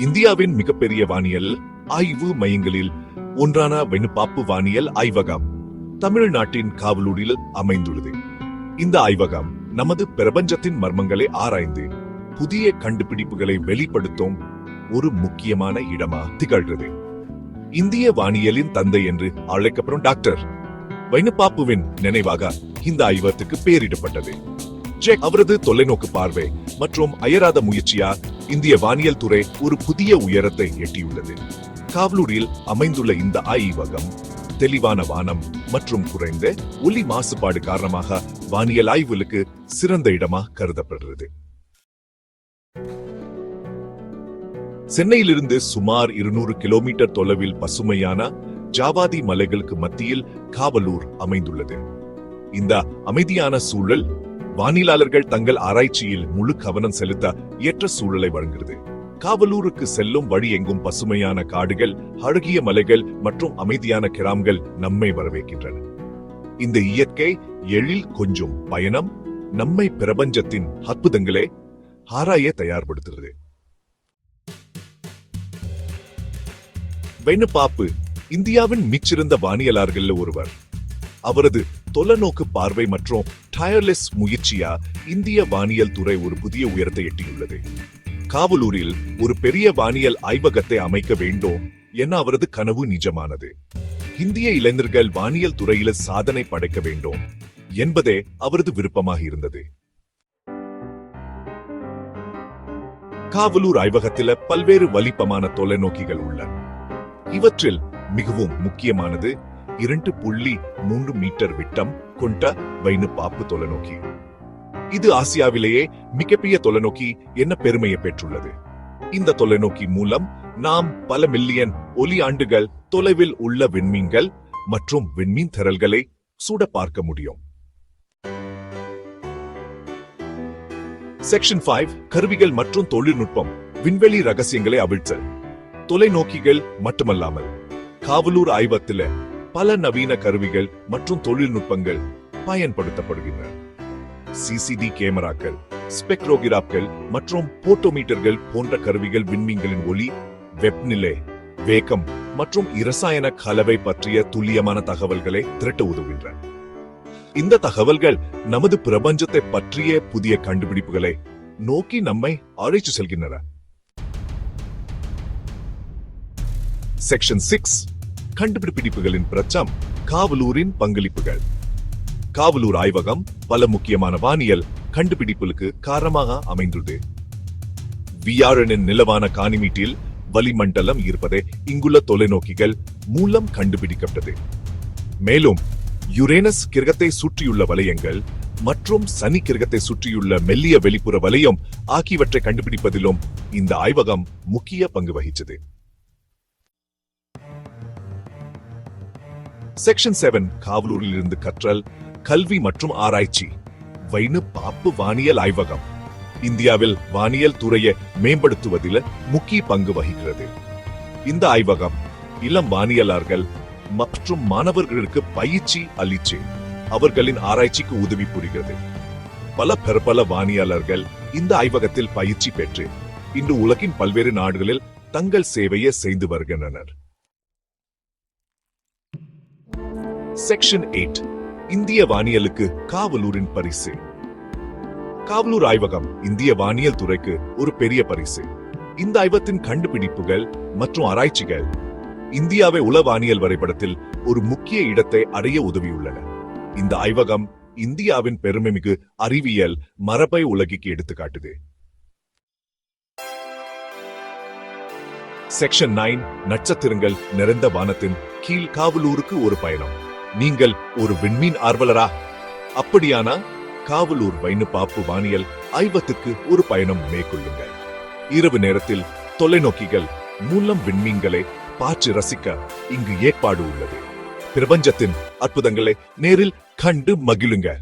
இந்தியாவின் மிகப்பெரிய வானியல் ஆய்வு மையங்களில் ஒன்றான வெண்பாப்பு வானியல் ஆய்வகம் தமிழ்நாட்டின் காவலூரில் அமைந்துள்ளது. இந்த ஆய்வகம் நமது பிரபஞ்சத்தின் மர்மங்களை ஆராய்ந்து புதிய கண்டுபிடிப்புகளை வெளிப்படுத்தும் ஒரு முக்கியமான இடமா திகழ்கிறது. இந்திய வானியலின் தந்தை என்று அழைக்கப்படும் டாக்டர் வைனப்பாப்புவின் நினைவாக இந்த ஆய்வகத்துக்கு பெயரிடப்பட்டது. ஜெக் அவரது தொலைநோக்கு பார்வை மற்றும் அயராத முயற்சியா இந்திய வானியல் துறை ஒரு புதிய உயரத்தை எட்டியுள்ளது. காவலூரில் அமைந்துள்ள இந்த ஆய்வகம் தெளிவான வானம் மற்றும் குறைந்த ஒலி மாசுபாடு காரணமாக வானியல் ஆய்வுகளுக்கு சிறந்த இடமாக கருதப்படுகிறது. சென்னையிலிருந்து சுமார் இருநூறு கிலோமீட்டர் தொலைவில் பசுமையான ஜாவாதி மலைகளுக்கு மத்தியில் காவலூர் அமைந்துள்ளது. இந்த அமைதியான சூழல் வானிலாளர்கள் தங்கள் ஆராய்ச்சியில் முழு கவனம் செலுத்த ஏற்ற சூழலை வழங்குகிறது. காவலூருக்கு செல்லும் வழி எங்கும் பசுமையான காடுகள் அழகிய மலைகள் மற்றும் அமைதியான கிராம்கள் நம்மை வரவேற்கின்றன. இந்த இயற்கை எழில் கொஞ்சம் பயணம் நம்மை பிரபஞ்சத்தின் அற்புதங்களே ஆராய தயார்படுத்துகிறது. வெண்ணுப்பாப்பு இந்தியாவின் மிச்சிறந்த வானியலாளர்கள் ஒருவர். அவரது தொலைநோக்கு பார்வை மற்றும் டயர்லெஸ் முயற்சியா இந்திய வானியல் துறை ஒரு புதிய உயரத்தை எட்டியுள்ளது. காவலூரில் ஒரு பெரிய வானியல் ஆய்வகத்தை அமைக்க வேண்டும் என அவரது கனவு நிஜமானது. இந்திய இளைஞர்கள் வானியல் துறையில சாதனை படைக்க வேண்டும் என்பதே அவரது விருப்பமாக இருந்தது. காவலூர் ஆய்வகத்தில பல்வேறு வலிப்பமான தொலைநோக்கிகள் உள்ளன. இவற்றில் மிகவும் முக்கியமானது இரண்டு புள்ளி மூன்று மீட்டர் விட்டம் கொண்ட வைனு பாப்பு தொலைநோக்கி. இது ஆசியாவிலேயே மிகப்பெரிய தொலைநோக்கி என்ன பெருமையை பெற்றுள்ளது? இந்த தொலைநோக்கி மூலம் நாம் பல மில்லியன் ஒலி ஆண்டுகள் தொலைவில் உள்ள விண்மீன்கள் மற்றும் விண்மீன் திரள்களை சுட பார்க்க முடியும். செக்ஷன் ஃபைவ் கருவிகள் மற்றும் தொழில்நுட்பம் விண்வெளி ரகசியங்களை அவிழ்த்தல். தொலைநோக்கிகள் மட்டுமல்லாமல் காவலூர் ஆய்வகத்தில பல நவீன கருவிகள் மற்றும் தொழில்நுட்பங்கள் பயன்படுத்தப்படுகின்றன. சிசிடி கேமராக்கள் ஸ்பெக்ட்ரோகிராப்கள் மற்றும் போட்டோமீட்டர்கள் போன்ற கருவிகள் விண்மீன்களின் ஒளி வெப்பநிலை வேகம் மற்றும் இரசாயன கலவை பற்றிய துல்லியமான தகவல்களை திரட்ட உதவுகின்றன. இந்த தகவல்கள் நமது பிரபஞ்சத்தை பற்றிய புதிய கண்டுபிடிப்புகளை நோக்கி நம்மை அழைத்து செல்கின்றன. செக்ஷன் சிக்ஸ் கண்டுபிடிப்புகளின் பிரச்சம் காவலூரின் பங்களிப்புகள். காவலூர் ஆய்வகம் பல முக்கியமான வானியல் கண்டுபிடிப்புகளுக்கு காரணமாக அமைந்துள்ளது. வியாழனின் நிலவான காணிமீட்டில் வளிமண்டலம் இருப்பதை இங்குள்ள தொலைநோக்கிகள் மூலம் கண்டுபிடிக்கப்பட்டது. மேலும் யுரேனஸ் கிரகத்தை சுற்றியுள்ள வலயங்கள் மற்றும் சனி கிரகத்தை சுற்றியுள்ள மெல்லிய வெளிப்புற வலயம் ஆகியவற்றை கண்டுபிடிப்பதிலும் இந்த ஆய்வகம் முக்கிய பங்கு வகித்தது செக்ஷன் செவன் காவலூரில் இருந்து கற்றல் கல்வி மற்றும் ஆராய்ச்சி. வைணு பாப்பு வானியல் ஆய்வகம். இந்தியாவில் வானியல் துறையை மேம்படுத்துவதில் முக்கிய பங்கு வகிக்கிறது. இந்த ஆய்வகம் இளம் வானியலாளர்கள் மற்றும் மாணவர்களுக்கு பயிற்சி அளிச்சு அவர்களின் ஆராய்ச்சிக்கு உதவி புரிகிறது. பல பெருபல வானியலர்கள் இந்த ஆய்வகத்தில் பயிற்சி பெற்று இன்று உலகின் பல்வேறு நாடுகளில் தங்கள் சேவையை செய்து வருகின்றனர். செக்ஷன் எயிட் இந்திய வானியலுக்கு காவலூரின் பரிசு. காவலூர் ஆய்வகம் இந்திய வானியல் துறைக்கு ஒரு பெரிய பரிசு. இந்த ஆய்வத்தின் கண்டுபிடிப்புகள் மற்றும் ஆராய்ச்சிகள் இந்தியாவை உல வானியல் வரைபடத்தில் ஒரு முக்கிய இடத்தை அடைய உதவியுள்ளன. இந்த ஆய்வகம் இந்தியாவின் பெருமைமிகு அறிவியல் மரபை உலகிற்கு எடுத்துக்காட்டுது செக்ஷன் நைன் நட்சத்திரங்கள் நிறைந்த வானத்தின் கீழ் காவலூருக்கு ஒரு பயணம். நீங்கள் ஒரு விண்மீன் ஆர்வலரா? அப்படியானா காவலூர் வைனுபாப்பு வானியல் ஆய்வத்துக்கு ஒரு பயணம் மேற்கொள்ளுங்கள். இரவு நேரத்தில் தொலைநோக்கிகள் மூலம் விண்மீன்களை பார்த்து ரசிக்க இங்கு ஏற்பாடு உள்ளது. பிரபஞ்சத்தின் அற்புதங்களை நேரில் கண்டு மகிழுங்க